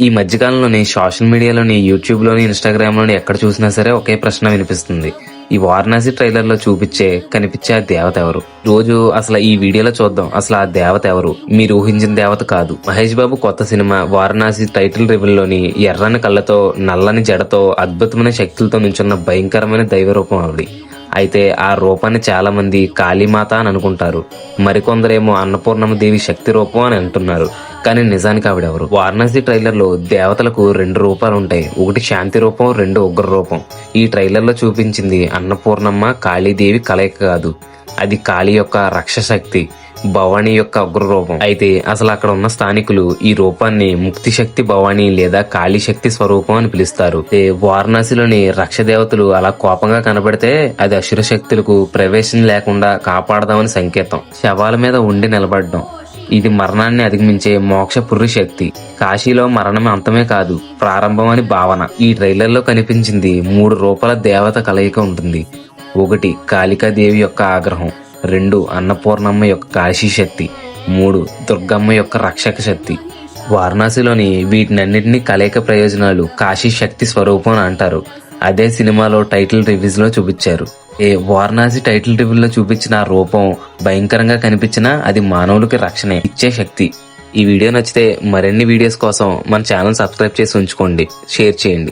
ఈ మధ్యకాలంలోని సోషల్ మీడియాలోని యూట్యూబ్లోని ఇన్స్టాగ్రామ్లోని ఎక్కడ చూసినా సరే ఒకే ప్రశ్న వినిపిస్తుంది. ఈ వారణాసి ట్రైలర్లో చూపించే కనిపించే ఆ దేవత ఎవరు? రోజు అసలు ఈ వీడియోలో చూద్దాం. అసలు ఆ దేవత ఎవరు? మీరు ఊహించిన దేవత కాదు. మహేష్ బాబు కొత్త సినిమా వారణాసి టైటిల్ రివిల్లోని ఎర్రని కళ్ళతో నల్లని జడతో అద్భుతమైన శక్తులతో నించున్న భయంకరమైన దైవ రూపం ఆవిడ. అయితే ఆ రూపాన్ని చాలామంది కాళీమాత అని అనుకుంటారు. మరికొందరేమో అన్నపూర్ణమ్మ దేవి శక్తి రూపం అని అంటున్నారు. కానీ నిజానికి ఆవిడెవరు? వారణాసి ట్రైలర్లో దేవతలకు రెండు రూపాలు ఉంటాయి. ఒకటి శాంతి రూపం రెండు ఉగ్ర రూపం. ఈ ట్రైలర్లో చూపించింది అన్నపూర్ణమ్మ కాళీదేవి కలయిక కాదు. అది కాళీ యొక్క రక్షశక్తి భవానీ యొక్క అగ్రరూపం. అయితే అసలు అక్కడ ఉన్న స్థానికులు ఈ రూపాన్ని ముక్తి శక్తి భవానీ లేదా కాళీ శక్తి స్వరూపం అని పిలుస్తారు. వారణాసిలోని రక్ష దేవతలు అలా కోపంగా కనబడితే అది అసుర శక్తులకు ప్రవేశం లేకుండా కాపాడదామని సంకేతం. శవాల మీద ఉండి నిలబడడం. ఇది మరణాన్ని అధిగమించే మోక్ష పురుష శక్తి. కాశీలో మరణం అంతమే కాదు ప్రారంభం అని భావన. ఈ ట్రైలర్లో కనిపించింది మూడు రూపాల దేవత కలయిక ఉంటుంది. ఒకటి కాళికాదేవి యొక్క ఆగ్రహం. రెండు అన్నపూర్ణమ్మ యొక్క కాశీ శక్తి మూడు దుర్గమ్మ యొక్క రక్షక శక్తి. వారణాసిలోని వీటినన్నింటినీ కలయిక ప్రయోజనాలు కాశీ శక్తి స్వరూపం అని అంటారు. అదే సినిమాలో టైటిల్ రివ్యూస్లో చూపించారు. ఏ వారణాసి టైటిల్ రివ్యూలో చూపించిన రూపం భయంకరంగా కనిపించినా అది మానవులకి రక్షణ ఇచ్చే శక్తి. ఈ వీడియో నచ్చితే మరిన్ని వీడియోస్ కోసం మన ఛానల్ సబ్స్క్రైబ్ చేసి ఉంచుకోండి. షేర్ చేయండి.